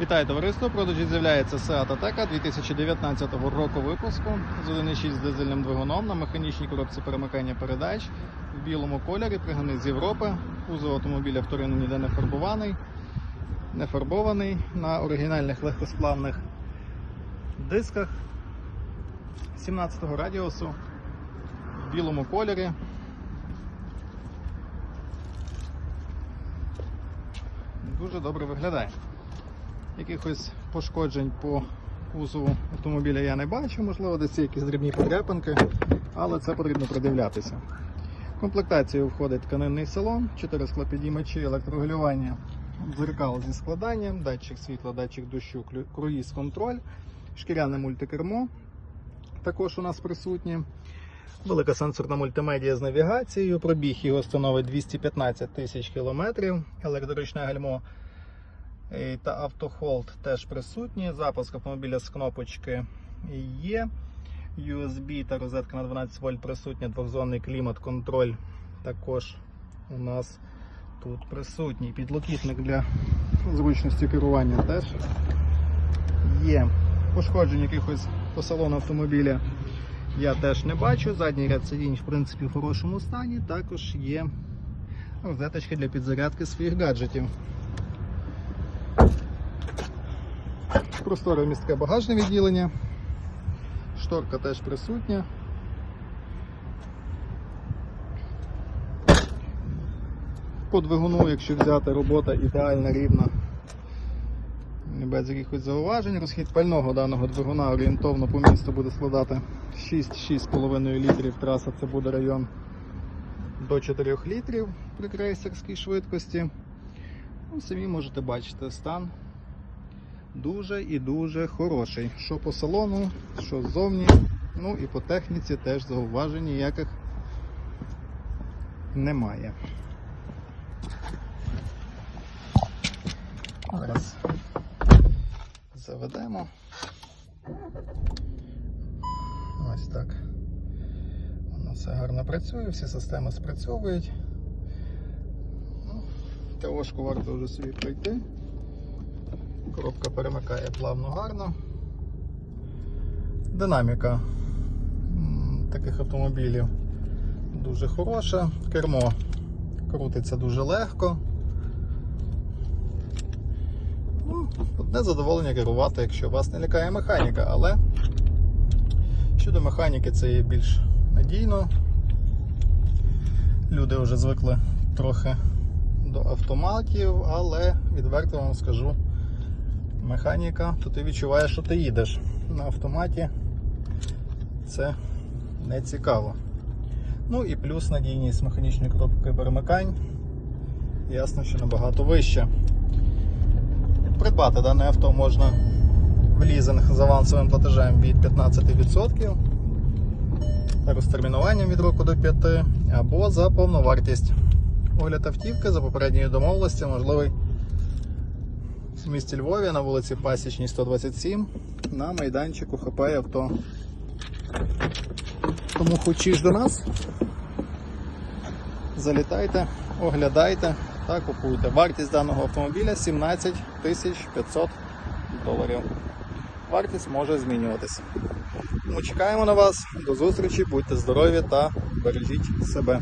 Вітаю товариство! Продажі з'являється Seat Ateca 2019 року випуску з 1.6 з дизельним двигуном на механічній коробці перемикання передач в білому кольорі, приганий з Європи. Кузов автомобіля вторинно ніде не фарбований, не фарбований на оригінальних легкосплавних дисках 17-го радіусу в білому кольорі. Дуже добре виглядає. Якихось пошкоджень по кузову автомобіля я не бачу, можливо, десь є якісь дрібні подряпинки, але це потрібно придивлятися. В комплектацію входить тканинний салон, 4 склопідіймачі, електрорегулювання дзеркал зі складанням, датчик світла, датчик дощу, круїз-контроль, шкіряне мультикермо також у нас присутні. Велика сенсорна мультимедіа з навігацією. Пробіг його становить 215 тисяч кілометрів. Електричне гальмо та автохолд теж присутні. Запуск автомобіля з кнопочки є. USB та розетка на 12 вольт присутня. Двохзонний клімат-контроль також у нас тут присутній. Підлокітник для зручності керування теж є. Пошкоджень якихось по салону автомобіля я теж не бачу. Задній ряд сидінь, в принципі, в хорошому стані. Також є розеточки для підзарядки своїх гаджетів. Просторе містке багажне відділення. Шторка теж присутня. По двигуну, якщо взяти, робота ідеальна, рівна. Без якихось зауважень. Розхід пального даного двигуна орієнтовно по місту буде складати 6-6,5 літрів. Траса це буде район до 4 літрів при крейсерській швидкості. Ну, самі можете бачити стан дуже і дуже хороший. Що по салону, що ззовні, ну і по техніці теж зауважень ніяких немає. Зараз заведемо. Ось так. Воно все гарно працює, всі системи спрацьовують. Ну, ТОшку варто вже собі пройти. Коробка перемикає плавно гарно. Динаміка таких автомобілів дуже хороша. Кермо крутиться дуже легко. Ну, Одне задоволення керувати, якщо вас не лякає механіка, але щодо механіки це є більш надійно. Люди вже звикли трохи до автоматів, але відверто вам скажу, механіка, то ти відчуваєш, що ти їдеш. На автоматі це не цікаво. Ну і плюс надійність механічної коробки перемикань. Ясно, що набагато вища. Придбати дане авто можна в лізинг з авансовим платежем від 15% та розтермінуванням від року до 5 або за повну вартість. Огляд автівки за попередньою домовленістю можливий в місті Львові на вулиці Пасічній 127 на майданчику ХП авто. Тому хочеш до нас, залітайте, оглядайте та купуйте. Вартість даного автомобіля 17 500 доларів. Вартість може змінюватися. Тому чекаємо на вас. До зустрічі, будьте здорові та бережіть себе.